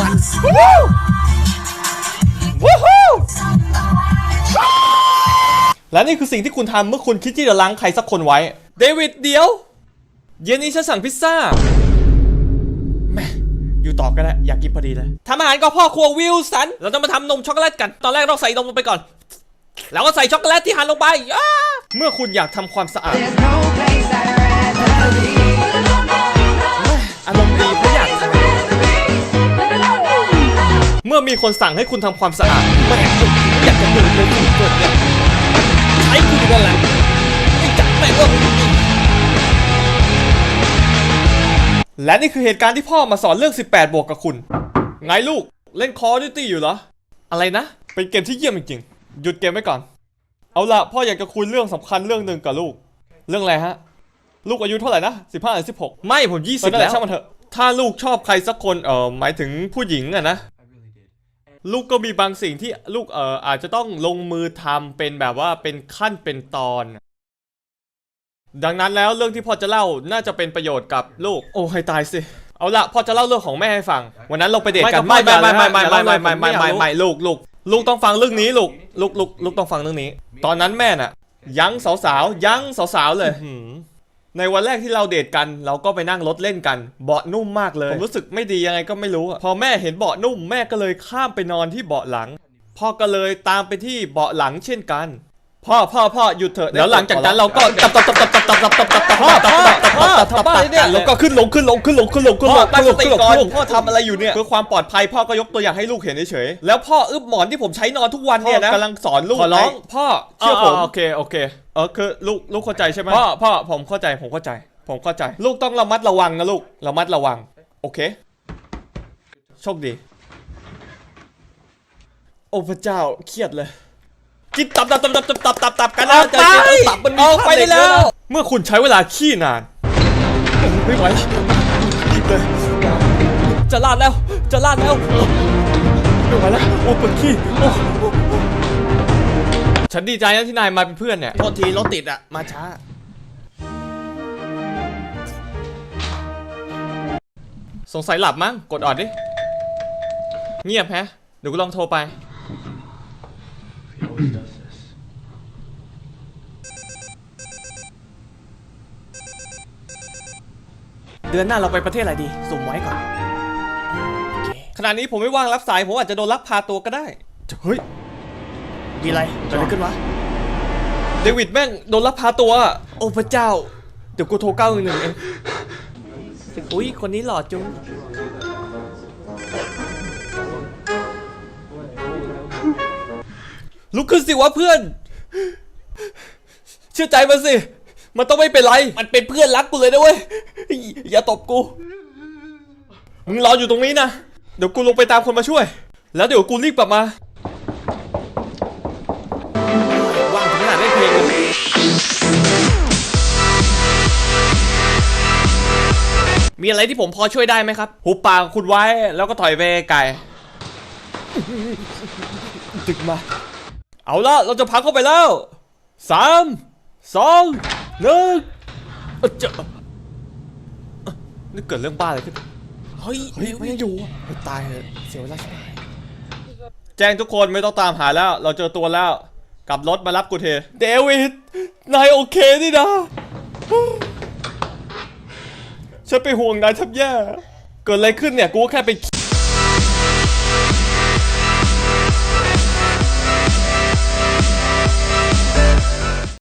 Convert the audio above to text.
มันวู้ฮู้และนี่คือสิ่งที่คุณทำเมื่อคุณคิดที่จะล้างใครสักคนไว้ เดวิดเดี๋ยว เย็นนี้ฉันสั่งพิซซ่าแม่อยู่ต่อก็ได้อยากกินพอดีเลยทำอาหารก็พ่อครัววิลสัน เราจะมาทำนมช็อกโกแลตกัน ตอนแรกเราใส่นมลงไปก่อน แล้วก็ใส่ช็อกโกแลตที่หั่นลงไป เมื่อคุณอยากทำความสะอาด มื่อมีคนสั่งให้คุณทำความสะอาดแม่คุณอยากจะดูเลยคุณเกิดเนี่ยใช้คุณนั่นแหละไม่จับแม่งว่าและนี่คือเหตุการณ์ที่พ่อมาสอนเรื่อง 18 บวกกับคุณ ไงลูกเล่นคอร์ดิตี้อยู่เหรอ อะไรนะ เป็นเกมที่เยี่ยมจริงๆ หยุดเกมไว้ก่อน เอาละพ่ออยากจะคุยเรื่องสำคัญเรื่องหนึ่งกับลูก เรื่องอะไรฮะ ลูกอายุเท่าไหร่นะสิบห้าหรือสิบหกไม่ผมยี่สิบแล้วช่างมันเถอะ ถ้าลูกชอบใครสักคนเออหมายถึงผู้หญิงอะนะ ลูกก็มีบางสิ่งที่ลูกเอออาจจะต้องลงมือทำเป็นแบบว่าเป็นขั้นเป็นตอน ดังนั้นแล้วเรื่องที่พ่อจะเล่าน่าจะเป็นประโยชน์กับลูก โอ้ให้ตายสิ เอาละพ่อจะเล่าเรื่องของแม่ให้ฟัง วันนั้นเราไปเดทกันไม่ครับไม่ไม่ไม่ไม่ไม่ไม่ไม่ไม่ไม่ไม่ไม่ไม่ไม่ไม่ลูกลูกลูกต้องฟังเรื่องนี้ลูกลูกลูกลูกต้องฟังเรื่องนี้ ตอนนั้นแม่น่ะ ยังสาวๆยังสาวๆเลย ในวันแรกที่เราเดทกัน เราก็ไปนั่งรถเล่นกัน เบาะนุ่มมากเลย ผมรู้สึกไม่ดียังไงก็ไม่รู้อะพอแม่เห็นเบาะนุ่มแม่ก็เลยข้ามไปนอนที่เบาะหลัง พ่อก็เลยตามไปที่เบาะหลังเช่นกัน พ่อพ่อพ่อหยุดเถอะแล้วหลังจากนั้นเราก็ตับตับตับตับตับตับตับตับตับตับพ่อพ่อ พ่อทำบ้าเนี่ยแล้วก็ขึ้นลงขึ้นลงขึ้นลงขึ้นลงขึ้นลงตั้งสติก่อนพ่อทำอะไรอยู่เนี่ยเพื่อความปลอดภัยพ่อก็ยกตัวอย่างให้ลูกเห็นเฉยๆแล้วพ่ออึบหมอนที่ผมใช้นอนทุกวันเนี่ยนะกำลังสอนลูกขอร้องพ่อเชื่อผมโอเคโอเคเออคือลูกลูกเข้าใจใช่ไหมพ่อพ่อผมเข้าใจผมเข้าใจ ผมเข้าใจ ลูกต้องระมัดระวังนะลูกระมัดระวัง โอเคโชคดี โอ้พระเจ้าเครียดเลยกินตับตับตับตับตับตับตับตับกันนะใจเย็นเอาตับมันมีไปได้แล้ว เมื่อคุณใช้เวลาขี้นานโอ้ ไม่ไหวรีบเลยจะลาดแล้ว จะลาดแล้ว ไม่ไหวแล้ว โอ้ปวดขี้โอ้ฉันดีใจนะที่นายมาเป็นเพื่อนเนี่ย โทษทีรถติดอะมาช้า สงสัยหลับมั้ง กดออดดิ เงียบแฮะ เดี๋ยวกูลองโทรไป เดือนหน้าเราไปประเทศอะไรดีสุ่มไว้ก่อนขณะนี้ผมไม่ว่างรับสายผมอาจจะโดนลักพาตัวก็ได้เฮ้ยมีอะไรเกิดอะไรขึ้นวะเดวิดแม่งโดนลักพาตัว โอ้พระเจ้า เดี๋ยวกูโทรเก้าหนึ่งหนึ่งเองอุ้ยคนนี้หล่อจุงลุกขึ้นสิวะเพื่อน เชื่อใจมันสิ มันต้องไม่เป็นไร มันเป็นเพื่อนรักกูเลยนะเว้ย อย่าตบกู มึงรออยู่ตรงนี้นะ เดี๋ยวกูลงไปตามคนมาช่วย แล้วเดี๋ยวกูรีบกลับมา ว่างถึงขนาดเล่นเพลงเลยมีอะไรที่ผมพอช่วยได้ไหมครับ หุบปากคุณไว้ แล้วก็ถอยไปไกลตึกมา เอาละเราจะพักเข้าไปแล้วสามสอง หนึ่งเอ้อเจะเอ้อนี่เกิดเรื่องบ้าอะไรขึ้น เฮ้ยเฮ้ยมันยังอยู่อะเฮ้ยตายเลยเสียเวลาชิบหายแจ้งทุกคนไม่ต้องตามหาแล้ว เราเจอตัวแล้ว กลับรถมารับกูเท เดวิด นายโอเคนี่นะ ฉันไปห่วงนายแทับแย่ เกิดอะไรขึ้นเนี่ย กูก็แค่ไป